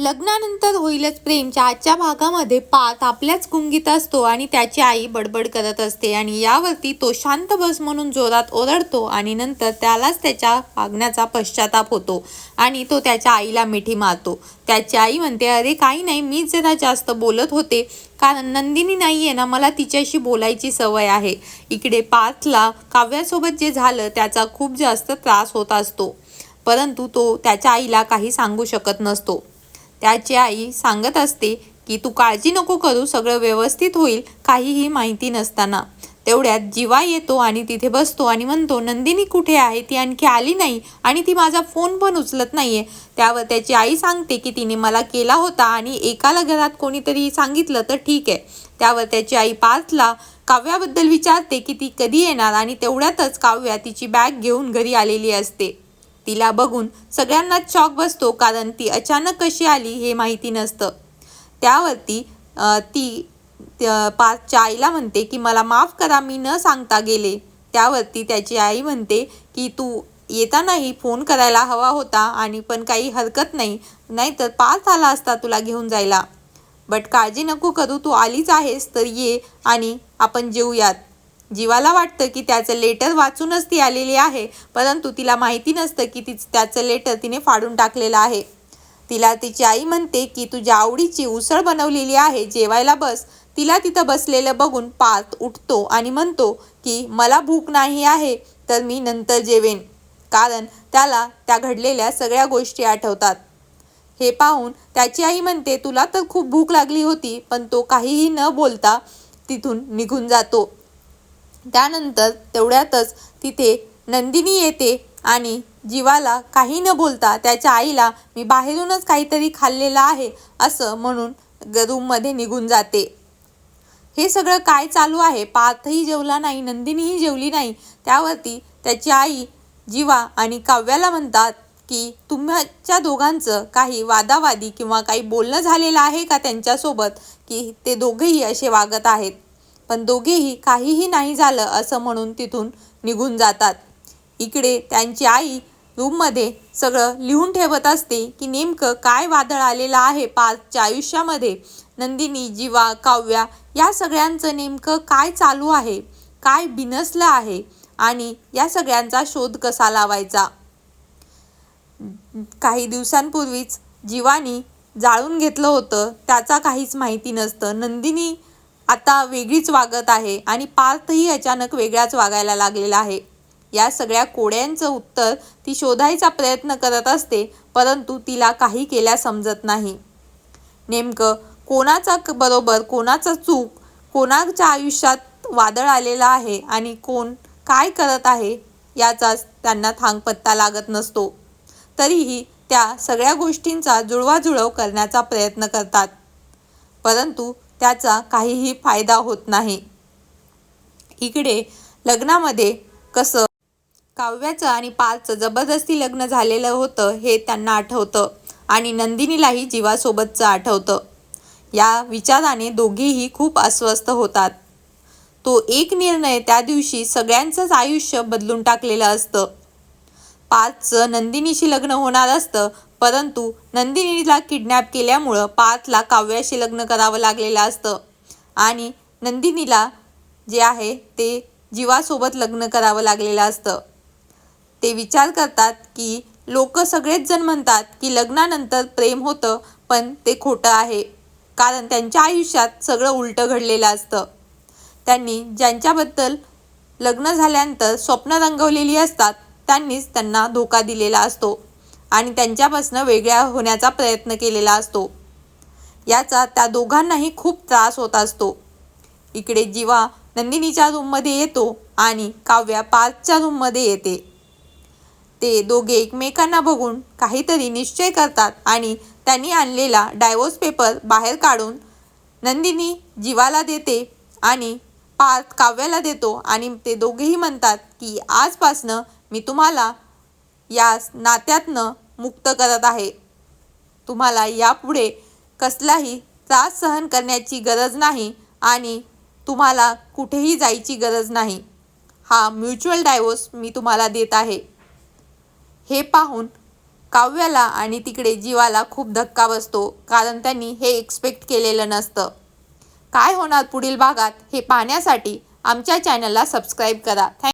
लग्नानंतर होईलच प्रेमच्या आजच्या भागामध्ये पार्थ आपल्याच गुंगीत असतो आणि त्याची आई बडबड करत असते आणि यावरती तो शांत बस म्हणून जोरात ओरडतो आणि नंतर त्यालाच त्याच्या वागण्याचा पश्चाताप होतो आणि तो त्याच्या आईला मिठी मारतो. त्याची आई म्हणते अरे काही नाही मीच जरा जास्त बोलत होते. कारण नंदिनी नाही आहे ना मला तिच्याशी बोलायची सवय आहे. इकडे पाथला काव्यासोबत जे झालं त्याचा खूप जास्त त्रास होत असतो. परंतु तो त्याच्या आईला काही सांगू शकत नसतो. त्याची आई सांगत असते की तू काळजी नको करू सगळं व्यवस्थित होईल काहीही माहिती नसताना. तेवढ्यात जीवा येतो आणि तिथे बसतो आणि म्हणतो नंदिनी कुठे आहे? ती आणखी आली नाही आणि ती माझा फोन पण उचलत नाही आहे त्यावर त्याची आई सांगते की तिने मला केला होता आणि एकाला घरात कोणीतरी सांगितलं तर ठीक आहे. त्यावर त्याची आई पार्थला काव्याबद्दल विचारते की ती कधी येणार? आणि तेवढ्यातच काव्या तिची बॅग घेऊन घरी आलेली असते. तिला बघून सगळ्यांनाच शॉक बसतो कारण ती अचानक कशी आली हे माहिती नसतं. त्यावरती ती त्या पार्थच्या आईला म्हणते की मला माफ करा मी न सांगता गेले. त्यावरती त्याची आई म्हणते की तू येतानाही फोन करायला हवा होता आणि पण काही हरकत नाही नाहीतर पार्थ आला असता तुला घेऊन जायला. बट काळजी नको करू तू आलीच आहेस तर ये आणि आपण जेऊयात. जीवाला वाटतं की त्याचं लेटर वाचूनच ती आलेली आहे परंतु तिला माहिती नसतं की ती त्याचं लेटर तिने फाडून टाकलेलं आहे. तिला तिची आई म्हणते की तुझ्या आवडीची उसळ बनवलेली आहे जेवायला बस. तिला तिथं बसलेलं बघून पार्थ उठतो आणि म्हणतो की मला भूक नाही आहे तर मी नंतर जेवेन. कारण त्याला त्या घडलेल्या सगळ्या गोष्टी आठवतात. हे पाहून त्याची आई म्हणते तुला तर खूप भूक लागली होती पण तो काहीही न बोलता तिथून निघून जातो. त्यानंतर तेवढ्यातच तिथे नंदिनी येते आणि जीवाला काही न बोलता त्याच्या आईला मी बाहेरूनच काहीतरी खाल्लेलं आहे असं म्हणून ग- रूममध्ये निघून जाते. हे सगळं काय चालू आहे? पाथही जेवला नाही नंदिनीही जेवली नाही. त्यावरती त्याची आई जीवा आणि काव्याला म्हणतात की तुमच्या दोघांचं काही वादावादी किंवा काही बोलणं झालेलं आहे का त्यांच्यासोबत? की ते दोघेही असे वागत आहेत? पण दोघेही काहीही नाही झालं असं म्हणून तिथून निघून जातात. इकडे त्यांची आई रूममध्ये सगळं लिहून ठेवत असते की नेमकं काय वादळ आलेलं आहे पाचच्या आयुष्यामध्ये? नंदिनी जीवा काव्या या सगळ्यांचं नेमकं काय चालू आहे? काय बिनसलं आहे? आणि या सगळ्यांचा शोध कसा लावायचा? काही दिवसांपूर्वीच जीवानी जाळून घेतलं होतं त्याचा काहीच माहिती नसतं. नंदिनी आता वेगळीच वागत आहे आणि पार्थही अचानक वेगळाच वागायला लागलेला आहे. या सगळ्या कोड्यांचं उत्तर ती शोधायचा प्रयत्न करत असते परंतु तिला काही केल्या समजत नाही. नेमकं कोणाचा क- बरोबर कोणाचा चूक कोणाच्या आयुष्यात वादळ आलेला आहे आणि कोण काय करत आहे याचाच त्यांना थांगपत्ता लागत नसतो. तरीही त्या सगळ्या गोष्टींचा जुळवाजुळव करण्याचा प्रयत्न करतात. परंतु त्याचा काहीही फायदा होत नाही. इकडे लग्नामध्ये कसं काव्याचं आणि पालचं जबरदस्ती लग्न झालेलं होतं हे त्यांना आठवतं आणि नंदिनीलाही जीवासोबतचं आठवतं. या विचाराने दोघेही खूप अस्वस्थ होतात. तो एक निर्णय त्या दिवशी सगळ्यांचंच आयुष्य बदलून टाकलेलं असतं. पाचचं नंदिनीशी लग्न होणार असतं परंतु नंदिनीला किडनॅप केल्यामुळं पार्थला काव्याशी लग्न करावं लागलेलं असतं. आणि नंदिनीला जे आहे ते जीवासोबत लग्न करावं लागलेलं असतं. ते विचार करतात की लोक सगळेच जण म्हणतात की लग्नानंतर प्रेम होतं पण ते खोटं आहे. कारण त्यांच्या आयुष्यात सगळं उलटं घडलेलं असतं. त्यांनी ज्यांच्याबद्दल लग्न झाल्यानंतर स्वप्न रंगवलेली असतात त्यांनीच त्यांना धोका दिलेला असतो. आणि त्यांच्यापासून वेगळ्या होण्याचा प्रयत्न केलेला असतो. याचा त्या दोघांनाही खूप त्रास होत असतो. इकडे जीवा नंदिनीच्या रूममध्ये येतो आणि काव्या पार्थच्या रूममध्ये येते. ते दोघे एकमेकांना बघून काहीतरी निश्चय करतात आणि त्यांनी आणलेला डायवोर्स पेपर बाहेर काढून नंदिनी जीवाला देते आणि पार्थ काव्याला देतो आणि ते दोघेही म्हणतात की आजपासनं मी तुम्हाला या नात्यातनं मुक्त करत आहे. तुम्हाला यापुढे कसलाही त्रास सहन करण्याची गरज नाही आणि तुम्हाला कुठेही जायची गरज नाही. हा म्युच्युअल डायवोर्स मी तुम्हाला देत आहे. हे पाहून काव्याला आणि तिकडे जीवाला खूप धक्का बसतो कारण त्यांनी हे एक्सपेक्ट केलेलं नसतं. काय होणार पुढील भागात हे पाहण्यासाठी आमच्या चॅनलला सबस्क्राईब करा. थँक